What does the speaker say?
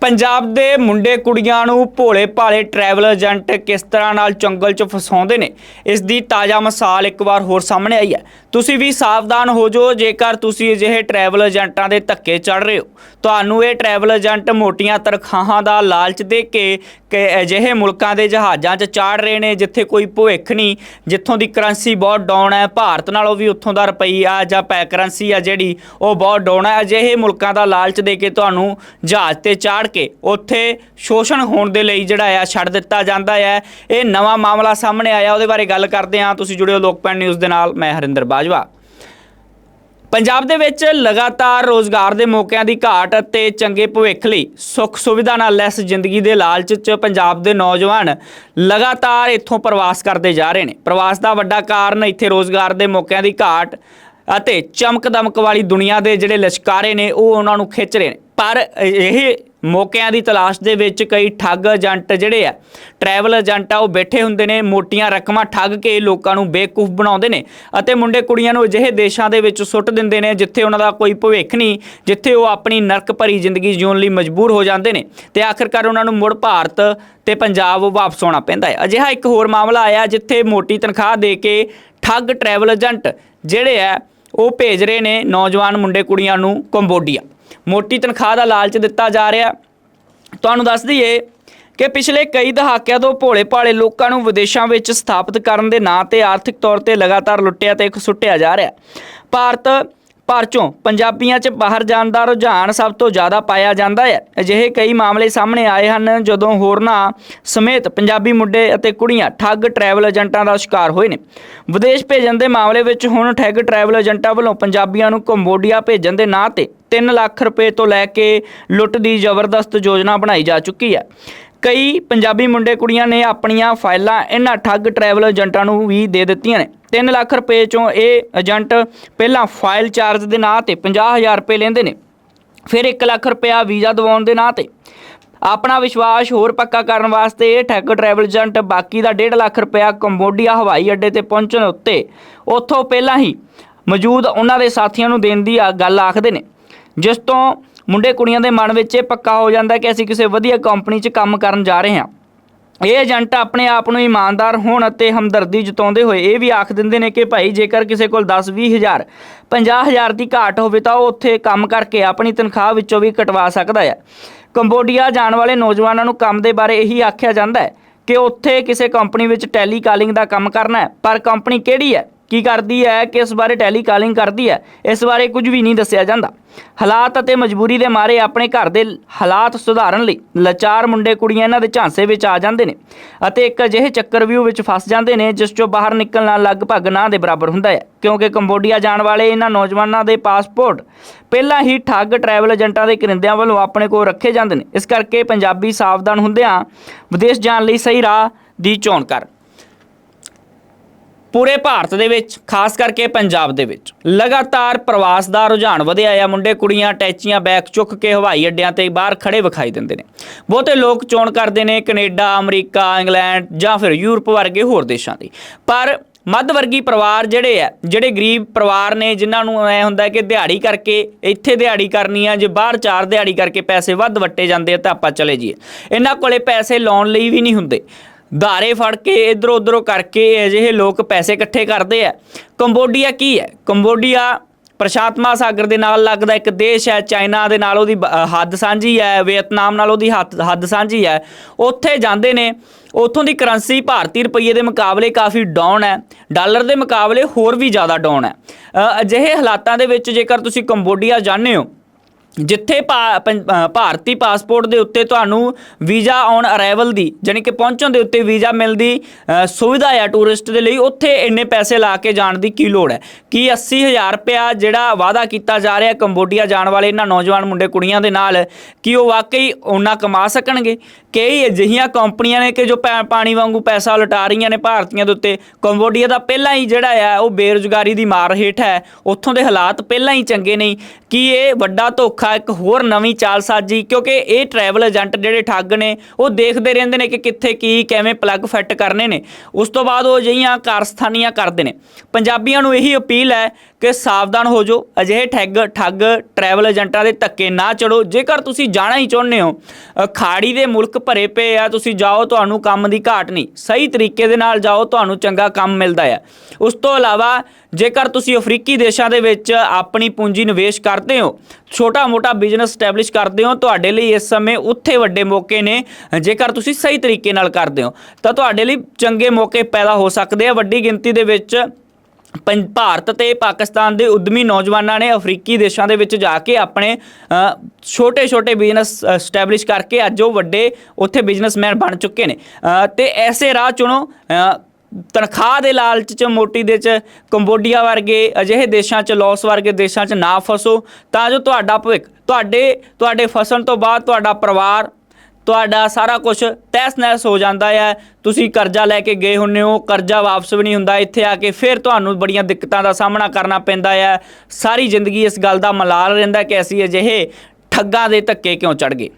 ਪੰਜਾਬ ਦੇ ਮੁੰਡੇ ਕੁੜੀਆਂ ਨੂੰ ਭੋਲੇ ਭਾਲੇ ਟਰੈਵਲ ਏਜੰਟ ਕਿਸ ਤਰ੍ਹਾਂ ਨਾਲ ਚੰਗਲ 'ਚ ਫਸਾਉਂਦੇ ਨੇ, ਇਸ ਦੀ ਤਾਜ਼ਾ ਮਿਸਾਲ ਇੱਕ ਵਾਰ ਹੋਰ ਸਾਹਮਣੇ ਆਈ ਹੈ। ਤੁਸੀਂ ਵੀ ਸਾਵਧਾਨ ਹੋ ਜਾਓ, ਜੇਕਰ ਤੁਸੀਂ ਅਜਿਹੇ ਟਰੈਵਲ ਏਜੰਟਾਂ ਦੇ ਧੱਕੇ ਚੜ ਰਹੇ ਹੋ। ਤੁਹਾਨੂੰ ਇਹ ਟਰੈਵਲ ਏਜੰਟ ਮੋਟੀਆਂ ਤਨਖਾਹਾਂ ਦਾ ਲਾਲਚ ਦੇ ਕੇ ਕਿ ਅਜਿਹੇ ਮੁਲਕਾਂ ਦੇ ਜਹਾਜ਼ਾਂ 'ਚ ਚਾੜ ਰਹੇ ਨੇ, ਜਿੱਥੇ ਕੋਈ ਭਵਿੱਖ ਨਹੀਂ, ਜਿੱਥੋਂ ਦੀ ਕਰੰਸੀ ਬਹੁਤ ਡਾਊਨ ਹੈ। ਭਾਰਤ ਨਾਲੋਂ ਵੀ ਉੱਥੋਂ ਦਾ ਰੁਪਈਆ ਜਾਂ ਪੈ ਕਰੰਸੀ ਆ ਜਿਹੜੀ, ਉਹ ਬਹੁਤ ਡਾਊਨ ਹੈ। ਅਜਿਹੇ ਮੁਲਕਾਂ ਦਾ ਲਾਲਚ ਦੇ ਕੇ ਤੁਹਾਨੂੰ ਜਹਾਜ਼ ਤੇ ਚਾੜ ਕੇ ਉੱਥੇ ਸ਼ੋਸ਼ਣ ਹੋਣ ਦੇ ਲਈ ਜਿਹੜਾ ਆ ਛੱਡ ਦਿੱਤਾ ਜਾਂਦਾ ਹੈ ਇਹ ਨਵਾਂ ਮਾਮਲਾ ਸਾਹਮਣੇ ਆਇਆ, ਉਹਦੇ ਬਾਰੇ ਗੱਲ ਕਰਦੇ ਹਾਂ। ਤੁਸੀਂ ਜੁੜਿਓ ਲੋਕਪੈਨ ਨਿਊਜ਼ ਦੇ ਨਾਲ, ਮੈਂ ਹਰਿੰਦਰ ਬਾਜਵਾ। ਪੰਜਾਬ ਦੇ ਵਿੱਚ ਲਗਾਤਾਰ ਰੋਜ਼ਗਾਰ ਦੇ ਮੌਕਿਆਂ ਦੀ ਘਾਟ ਅਤੇ ਚੰਗੇ ਭਵਿੱਖ ਲਈ ਸੁੱਖ ਸੁਵਿਧਾ ਨਾਲ ਲੈਸ ਜ਼ਿੰਦਗੀ ਦੇ ਲਾਲਚ 'ਚ ਪੰਜਾਬ ਦੇ ਨੌਜਵਾਨ ਲਗਾਤਾਰ ਇੱਥੋਂ ਪ੍ਰਵਾਸ ਕਰਦੇ ਜਾ ਰਹੇ ਨੇ। ਪ੍ਰਵਾਸ ਦਾ ਵੱਡਾ ਕਾਰਨ ਇੱਥੇ ਰੋਜ਼ਗਾਰ ਦੇ ਮੌਕਿਆਂ ਦੀ ਘਾਟ ਅਤੇ ਚਮਕ ਦਮਕ ਵਾਲੀ ਦੁਨੀਆ ਦੇ ਜਿਹੜੇ ਲਸ਼ਕਾਰੇ ਨੇ, ਉਹ ਉਹਨਾਂ ਨੂੰ ਖਿੱਚ ਰਹੇ ਨੇ। ਪਰ ਇਹ ਮੌਕਿਆਂ ਦੀ ਤਲਾਸ਼ ਦੇ ਵਿੱਚ ਕਈ ਠੱਗ ਏਜੰਟ ਜਿਹੜੇ ਆ ਟਰੈਵਲ ਏਜੰਟ ਆ, ਉਹ ਬੈਠੇ ਹੁੰਦੇ ਨੇ, ਮੋਟੀਆਂ ਰਕਮਾਂ ਠੱਗ ਕੇ ਲੋਕਾਂ ਨੂੰ ਬੇਵਕੂਫ ਬਣਾਉਂਦੇ ਨੇ ਅਤੇ ਮੁੰਡੇ ਕੁੜੀਆਂ ਨੂੰ ਅਜਿਹੇ ਦੇਸ਼ਾਂ ਦੇ ਵਿੱਚ ਸੁੱਟ ਦਿੰਦੇ ਨੇ ਜਿੱਥੇ ਉਹਨਾਂ ਦਾ ਕੋਈ ਭਵਿੱਖ ਨਹੀਂ, ਜਿੱਥੇ ਉਹ ਆਪਣੀ ਨਰਕ ਭਰੀ ਜ਼ਿੰਦਗੀ ਜਿਉਣ ਲਈ ਮਜਬੂਰ ਹੋ ਜਾਂਦੇ ਨੇ ਤੇ ਆਖਿਰਕਾਰ ਉਹਨਾਂ ਨੂੰ ਮੁੜ ਭਾਰਤ ਤੇ ਪੰਜਾਬ ਵਾਪਸ ਆਉਣਾ ਪੈਂਦਾ ਹੈ। ਅਜਿਹਾ ਇੱਕ ਹੋਰ ਮਾਮਲਾ ਆਇਆ ਜਿੱਥੇ ਮੋਟੀ ਤਨਖਾਹ ਦੇ ਕੇ ਠੱਗ ਟਰੈਵਲ ਏਜੰਟ ਜਿਹੜੇ ਆ, ਉਹ ਭੇਜ ਰਹੇ ਨੇ ਨੌਜਵਾਨ ਮੁੰਡੇ ਕੁੜੀਆਂ ਨੂੰ ਕੰਬੋਡੀਆ। ਮੋਟੀ ਤਨਖਾਹ ਦਾ ਲਾਲਚ ਦਿੱਤਾ ਜਾ ਰਿਹਾ। ਤੁਹਾਨੂੰ ਦੱਸ ਦਈਏ ਕਿ ਪਿਛਲੇ ਕਈ ਦਹਾਕਿਆਂ ਤੋਂ ਭੋਲੇ ਭਾਲੇ ਲੋਕਾਂ ਨੂੰ ਵਿਦੇਸ਼ਾਂ ਵਿੱਚ ਸਥਾਪਿਤ ਕਰਨ ਦੇ ਨਾਂ ਤੇ ਆਰਥਿਕ ਤੌਰ ਤੇ ਲਗਾਤਾਰ ਲੁੱਟਿਆ ਤੇ ਸੁੱਟਿਆ ਜਾ ਰਿਹਾ। ਭਾਰਤ ਭਰ ਚੋਂ ਪੰਜਾਬੀਆਂ 'ਚ ਬਾਹਰ ਜਾਣ ਦਾ ਰੁਝਾਨ ਸਭ ਤੋਂ ਜ਼ਿਆਦਾ ਪਾਇਆ ਜਾਂਦਾ ਹੈ। ਅਜਿਹੇ ਕਈ ਮਾਮਲੇ ਸਾਹਮਣੇ ਆਏ ਹਨ, ਜਦੋਂ ਹੋਰਨਾਂ ਸਮੇਤ ਪੰਜਾਬੀ ਮੁੰਡੇ ਅਤੇ ਕੁੜੀਆਂ ਠੱਗ ਟਰੈਵਲ ਏਜੰਟਾਂ ਦਾ ਸ਼ਿਕਾਰ ਹੋਏ ਨੇ। ਵਿਦੇਸ਼ ਭੇਜਣ ਦੇ ਮਾਮਲੇ ਵਿੱਚ ਹੁਣ ਠੱਗ ਟਰੈਵਲ ਏਜੰਟਾਂ ਵੱਲੋਂ ਪੰਜਾਬੀਆਂ ਨੂੰ ਕੰਬੋਡੀਆ ਭੇਜਣ ਦੇ ਨਾਂ ਤੇ 3 ਲੱਖ ਰੁਪਏ ਤੋਂ ਲੈ ਕੇ ਲੁੱਟ ਦੀ ਜ਼ਬਰਦਸਤ ਯੋਜਨਾ ਬਣਾਈ ਜਾ ਚੁੱਕੀ ਹੈ। ਕਈ ਪੰਜਾਬੀ ਮੁੰਡੇ ਕੁੜੀਆਂ ਨੇ ਆਪਣੀਆਂ ਫਾਈਲਾਂ ਇਹਨਾਂ ਠੱਗ ਟਰੈਵਲ ਏਜੰਟਾਂ ਨੂੰ ਵੀ ਦੇ ਦਿੱਤੀਆਂ ਨੇ। 3 ਲੱਖ ਰੁਪਏ ਚੋਂ ਇਹ ਏਜੰਟ ਪਹਿਲਾਂ ਫਾਈਲ ਚਾਰਜ ਦੇ ਨਾਂ ਤੇ 50000 ਰੁਪਏ ਲੈਂਦੇ ਨੇ, ਫਿਰ 1 ਲੱਖ ਰੁਪਇਆ ਵੀਜ਼ਾ ਦਿਵਾਉਣ ਦੇ ਨਾਂ ਤੇ। ਆਪਣਾ ਵਿਸ਼ਵਾਸ ਹੋਰ ਪੱਕਾ ਕਰਨ ਵਾਸਤੇ ਇਹ ਠੱਗ ਟਰੈਵਲ ਏਜੰਟ ਬਾਕੀ ਦਾ 1.5 ਲੱਖ ਰੁਪਇਆ ਕੰਬੋਡੀਆ ਹਵਾਈ ਅੱਡੇ ਤੇ ਪਹੁੰਚਣ ਉੱਤੇ ਉੱਥੋਂ ਪਹਿਲਾਂ ਹੀ ਮੌਜੂਦ ਉਹਨਾਂ ਦੇ ਸਾਥੀਆਂ ਨੂੰ ਦੇਣ ਦੀ ਆ- ਗੱਲ ਆਖਦੇ ਨੇ। ਜਿਸ ਤੋਂ ਮੁੰਡੇ ਕੁੜੀਆਂ ਦੇ ਮਨ ਵਿੱਚ ਇਹ ਪੱਕਾ ਹੋ ਜਾਂਦਾ ਕਿ ਅਸੀਂ ਕਿਸੇ ਵਧੀਆ ਕੰਪਨੀ 'ਚ ਕੰਮ ਕਰਨ ਜਾ ਰਹੇ ਹਾਂ। ਇਹ ਏਜੰਟ ਆਪਣੇ ਆਪ ਨੂੰ ਇਮਾਨਦਾਰ ਹੋਣ ਅਤੇ ਹਮਦਰਦੀ ਜਤਾਉਂਦੇ ਹੋਏ ਇਹ ਵੀ ਆਖ ਦਿੰਦੇ ਨੇ ਕਿ ਭਾਈ, ਜੇਕਰ ਕਿਸੇ ਕੋਲ 10 20 ਹਜ਼ਾਰ 50 ਹਜ਼ਾਰ ਦੀ ਘਾਟ ਹੋਵੇ ਤਾਂ ਉਹ ਉੱਥੇ ਕੰਮ ਕਰਕੇ ਆਪਣੀ ਤਨਖਾਹ ਵਿੱਚੋਂ ਵੀ ਕਟਵਾ ਸਕਦਾ ਹੈ। ਕੰਬੋਡੀਆ ਜਾਣ ਵਾਲੇ ਨੌਜਵਾਨਾਂ ਨੂੰ ਕੰਮ ਦੇ ਬਾਰੇ ਇਹੀ ਆਖਿਆ ਜਾਂਦਾ ਹੈ ਕਿ ਉੱਥੇ ਕਿਸੇ ਕੰਪਨੀ ਵਿੱਚ ਟੈਲੀ ਕਾਲਿੰਗ ਦਾ ਕੰਮ ਕਰਨਾ ਹੈ, ਪਰ ਕੰਪਨੀ ਕਿਹੜੀ ਹੈ? ਕੀ ਕਰਦੀ ਹੈ ਕਿ ਇਸ ਬਾਰੇ ਟੈਲੀ ਕਾਲਿੰਗ ਕਰਦੀ ਹੈ, ਇਸ ਬਾਰੇ ਕੁਝ ਵੀ ਨਹੀਂ ਦੱਸਿਆ ਜਾਂਦਾ। ਹਾਲਾਤ ਅਤੇ ਮਜਬੂਰੀ ਦੇ ਮਾਰੇ ਆਪਣੇ ਘਰ ਦੇ ਹਾਲਾਤ ਸੁਧਾਰਨ ਲਈ ਲਾਚਾਰ ਮੁੰਡੇ ਕੁੜੀਆਂ ਇਹਨਾਂ ਦੇ ਝਾਂਸੇ ਵਿੱਚ ਆ ਜਾਂਦੇ ਨੇ ਅਤੇ ਇੱਕ ਅਜਿਹੇ ਚੱਕਰਵਿਊਹ ਵਿੱਚ ਫਸ ਜਾਂਦੇ ਨੇ ਜਿਸ ਚੋਂ ਬਾਹਰ ਨਿਕਲਣਾ ਲਗਭਗ ਨਾ ਦੇ ਬਰਾਬਰ ਹੁੰਦਾ ਹੈ, ਕਿਉਂਕਿ ਕੰਬੋਡੀਆ ਜਾਣ ਵਾਲੇ ਇਹਨਾਂ ਨੌਜਵਾਨਾਂ ਦੇ ਪਾਸਪੋਰਟ ਪਹਿਲਾਂ ਹੀ ਠੱਗ ਟਰੈਵਲ ਏਜੰਟਾਂ ਦੇ ਕਰਿੰਦਿਆਂ ਵੱਲੋਂ ਆਪਣੇ ਕੋਲ ਰੱਖੇ ਜਾਂਦੇ ਨੇ। ਇਸ ਕਰਕੇ ਪੰਜਾਬੀ ਸਾਵਧਾਨ ਹੁੰਦਿਆਂ ਵਿਦੇਸ਼ ਜਾਣ ਲਈ ਸਹੀ ਰਾਹ ਦੀ ਚੋਣ ਕਰ। ਪੂਰੇ ਭਾਰਤ ਦੇ ਵਿੱਚ, ਖਾਸ ਕਰਕੇ ਪੰਜਾਬ ਦੇ ਵਿੱਚ। ਲਗਾਤਾਰ ਪ੍ਰਵਾਸ ਦਾ ਰੁਝਾਨ ਵਧਿਆ ਆ। ਮੁੰਡੇ, ਕੁੜੀਆਂ ਟੈਚੀਆਂ, ਬੈਗ ਚੁੱਕ ਕੇ ਹਵਾਈ ਅੱਡਿਆਂ ਤੇ ਬਾਹਰ ਖੜੇ ਵਿਖਾਈ ਦਿੰਦੇ ਨੇ। ਬਹੁਤੇ ਲੋਕ ਚੋਣ ਕਰਦੇ ਨੇ, ਕੈਨੇਡਾ, ਅਮਰੀਕਾ, ਇੰਗਲੈਂਡ ਜਾਂ ਫਿਰ ਯੂਰਪ ਵਰਗੇ ਹੋਰ ਦੇਸ਼ਾਂ ਦੀ। ਪਰ ਮੱਧ ਵਰਗੀ ਪਰਿਵਾਰ ਜਿਹੜੇ ਆ, ਜਿਹੜੇ ਗਰੀਬ ਪਰਿਵਾਰ ਨੇ, ਜਿਨ੍ਹਾਂ ਨੂੰ ਐ ਹੁੰਦਾ ਕਿ ਦਿਹਾੜੀ ਕਰਕੇ ਇੱਥੇ ਦਿਹਾੜੀ ਕਰਨੀ ਆ, ਜੇ ਬਾਹਰ ਚਾਰ ਦਿਹਾੜੀ ਕਰਕੇ ਪੈਸੇ ਵੱਧ ਵੱਟੇ ਜਾਂਦੇ ਆ ਤਾਂ ਆਪਾਂ ਚਲੇ ਜਾਈਏ। ਇਹਨਾਂ ਕੋਲੇ ਪੈਸੇ ਲਾਉਣ ਲਈ ਵੀ ਨਹੀਂ ਹੁੰਦੇ। ਧਾਰੇ ਫੜ ਕੇ ਇਧਰੋਂ ਉਧਰੋਂ ਕਰਕੇ ਅਜਿਹੇ ਲੋਕ ਪੈਸੇ ਇਕੱਠੇ ਕਰਦੇ ਆ। ਕੰਬੋਡੀਆ ਕੀ ਹੈ? ਕੰਬੋਡੀਆ ਪ੍ਰਸ਼ਾਂਤ ਮਹਾਸਾਗਰ ਦੇ ਨਾਲ ਲੱਗਦਾ ਇੱਕ ਦੇਸ਼ ਹੈ। ਚਾਈਨਾ ਦੇ ਨਾਲ ਉਹਦੀ ਬ- ਹੱਦ ਸਾਂਝੀ ਹੈ। ਵੀਅਤਨਾਮ ਨਾਲ ਉਹਦੀ ਹੱਦ ਹੱਦ ਸਾਂਝੀ ਹੈ। ਉੱਥੇ ਜਾਂਦੇ ਨੇ। ਉੱਥੋਂ ਦੀ ਕਰੰਸੀ ਭਾਰਤੀ ਰੁਪਈਏ ਦੇ ਮੁਕਾਬਲੇ ਕਾਫੀ ਡਾਊਨ ਹੈ। ਡਾਲਰ ਦੇ ਮੁਕਾਬਲੇ ਹੋਰ ਵੀ ਜ਼ਿਆਦਾ ਡਾਊਨ ਹੈ। ਅਜਿਹੇ ਹਾਲਾਤਾਂ ਦੇ ਵਿੱਚ ਜੇਕਰ ਤੁਸੀਂ ਕੰਬੋਡੀਆ ਜਾਂਦੇ ਹੋ ਜਿੱਥੇ ਭਾ- ਪੰ- ਭਾਰਤੀ ਪਾਸਪੋਰਟ ਦੇ ਉੱਤੇ ਤੁਹਾਨੂੰ ਵੀਜ਼ਾ ਔਨ ਅਰਾਈਵਲ ਦੀ ਜਾਣੀ ਕਿ ਪਹੁੰਚਣ ਦੇ ਉੱਤੇ ਵੀਜ਼ਾ ਮਿਲਦੀ ਅ, ਸੁਵਿਧਾ ਆ ਟੂਰਿਸਟ ਦੇ ਲਈ ਉੱਥੇ ਇੰਨੇ ਪੈਸੇ ਲਾ ਕੇ ਜਾਣ ਦੀ ਕੀ ਲੋੜ ਹੈ? ਕੀ 80000 ਰੁਪਇਆ ਜਿਹੜਾ ਵਾਅਦਾ ਕੀਤਾ ਜਾ ਰਿਹਾ ਕੰਬੋਡੀਆ ਜਾਣ ਵਾਲੇ ਇਹਨਾਂ ਨੌਜਵਾਨ ਮੁੰਡੇ ਕੁੜੀਆਂ ਦੇ ਨਾਲ ਕੀ ਉਹ ਵਾਕਈ ਉਹਨਾਂ ਕਮਾ ਸਕਣਗੇ? ਕਈ ਅਜਿਹੀਆਂ ਕੰਪਨੀਆਂ ਨੇ ਕਿ ਜੋ ਪੈ- ਪਾਣੀ ਵਾਂਗੂ ਪੈਸਾ ਲੁਟਾ ਰਹੀਆਂ ਨੇ ਭਾਰਤੀਆਂ ਦੇ ਉੱਤੇ ਕੰਬੋਡੀਆ ਦਾ ਪਹਿਲਾਂ ਹੀ ਜਿਹੜਾ ਆ ਉਹ ਬੇਰੁਜ਼ਗਾਰੀ ਦੀ ਮਾਰ ਹੇਠ ਹੈ ਉੱਥੋਂ ਦੇ ਹਾਲਾਤ ਪਹਿਲਾਂ ਹੀ ਚੰਗੇ ਨਹੀਂ ਕੀ ਇਹ ਵੱਡਾ ਧੋਖਾ ਧੋਖਾ ਇੱਕ ਹੋਰ ਨਵੀਂ ਚਾਲ ਸਾਜ਼ੀ ਕਿਉਂਕਿ ਇਹ ਟਰੈਵਲ ਏਜੰਟ ਜਿਹੜੇ ਠੱਗ ਨੇ ਉਹ ਦੇਖਦੇ ਰਹਿੰਦੇ ਨੇ ਕਿ ਕਿੱਥੇ ਕੀ ਕਿਵੇਂ ਪਲੱਗ ਫਿੱਟ ਕਰਨੇ ਨੇ। ਉਸ ਤੋਂ ਬਾਅਦ ਉਹ ਅਜਿਹੀਆਂ ਕਾਰਸਥਾਨੀਆਂ ਕਰਦੇ ਨੇ। ਪੰਜਾਬੀਆਂ ਨੂੰ ਇਹੀ ਅਪੀਲ ਹੈ ਕਿ ਸਾਵਧਾਨ ਹੋ ਜਾਓ। ਅਜਿਹੇ ਠੱਗ ਠੱਗ ਟਰੈਵਲ ਏਜੰਟਾਂ ਦੇ ਧੱਕੇ ਨਾ ਚੜੋ। ਜੇਕਰ ਤੁਸੀਂ ਜਾਣਾ ਹੀ ਚਾਹੁੰਦੇ ਹੋ ਅ, ਖਾੜੀ ਦੇ ਮੁਲਕ ਭਰੇ ਪਏ ਆ ਤੁਸੀਂ ਜਾਓ ਤੁਹਾਨੂੰ ਕੰਮ ਦੀ ਘਾਟ ਨਹੀਂ। ਸਹੀ ਤਰੀਕੇ ਦੇ ਨਾਲ ਜਾਓ ਤੁਹਾਨੂੰ ਚੰਗਾ ਕੰਮ ਮਿਲਦਾ ਹੈ ਉਸ ਤੋਂ ਇਲਾਵਾ ਜੇਕਰ ਤੁਸੀਂ ਅਫਰੀਕੀ ਦੇਸ਼ਾਂ ਦੇ ਵਿੱਚ ਆਪਣੀ ਪੂੰਜੀ ਨਿਵੇਸ਼ ਕਰਦੇ ਹੋ ਛੋਟਾ ਮੋਟਾ ਬਿਜ਼ਨਸ ਸਟੈਬਲਿਸ਼ ਕਰਦੇ ਹੋ ਤੁਹਾਡੇ ਲਈ ਇਸ ਸਮੇਂ ਉੱਥੇ ਵੱਡੇ ਮੌਕੇ ਨੇ ਜੇਕਰ ਤੁਸੀਂ ਸਹੀ ਤਰੀਕੇ ਨਾਲ ਕਰਦੇ ਹੋ। ਤਾਂ ਤੁਹਾਡੇ ਲਈ ਚੰਗੇ ਮੌਕੇ ਪੈਦਾ ਹੋ ਸਕਦੇ ਆ। ਵੱਡੀ ਗਿਣਤੀ ਦੇ ਵਿੱਚ ਪੰ- ਭਾਰਤ ਤੇ ਪਾਕਿਸਤਾਨ ਦੇ ਉਦਮੀ ਨੌਜਵਾਨਾਂ ਨੇ ਅਫਰੀਕੀ ਦੇਸ਼ਾਂ ਦੇ ਵਿੱਚ ਜਾ ਕੇ ਆਪਣੇ ਛੋਟੇ-ਛੋਟੇ ਬਿਜ਼ਨਸ ਸਟੈਬਲਿਸ਼ ਕਰਕੇ ਅੱਜ ਉਹ ਵੱਡੇ ਉੱਥੇ ਬਿਜ਼ਨਸਮੈਨ ਬਣ ਚੁੱਕੇ ਨੇ। ਅ, ਤੇ ਐਸੇ ਰਾਹ ਚੁਣੋ ਤਨਖਾਹ ਦੇ ਲਾਲਚ ਚ, ਮੋਟੀ ਦੇ ਚ, ਕੰਬੋਡੀਆ ਵਰਗੇ ਅਜਿਹੇ ਦੇਸ਼ਾਂ ਚ, ਲਾਓਸ ਵਰਗੇ ਦੇਸ਼ਾਂ ਚ ਨਾ ਫਸੋ, ਤਾਂ ਜੋ ਤੁਹਾਡਾ ਭਵਿੱਖ, ਤੁਹਾਡੇ ਤੁਹਾਡੇ ਫਸਣ ਤੋਂ ਬਾਅਦ ਤੁਹਾਡਾ ਪਰਿਵਾਰ, ਤੁਹਾਡਾ ਸਾਰਾ ਕੁਝ ਤਹਿਸ ਨਹਿਸ ਹੋ ਜਾਂਦਾ ਹੈ ਤੁਸੀਂ ਕਰਜ਼ਾ ਲੈ ਕੇ ਗਏ ਹੁੰਨੇ ਹੋ, ਕਰਜ਼ਾ ਵਾਪਸ ਵੀ ਨਹੀਂ ਹੁੰਦਾ, ਇੱਥੇ ਆ ਕੇ ਫਿਰ ਤੁਹਾਨੂੰ ਬੜੀਆਂ ਦਿੱਕਤਾਂ ਦਾ ਸਾਹਮਣਾ ਕਰਨਾ ਪੈਂਦਾ ਹੈ ਸਾਰੀ ਜ਼ਿੰਦਗੀ ਇਸ ਗੱਲ ਦਾ ਮਲਾਲ ਰਹਿੰਦਾ ਕਿ ਅਸੀਂ ਅਜਿਹੇ ਠੱਗਾਂ ਦੇ ਧੱਕੇ ਕਿਉਂ ਚੜ ਗਏ?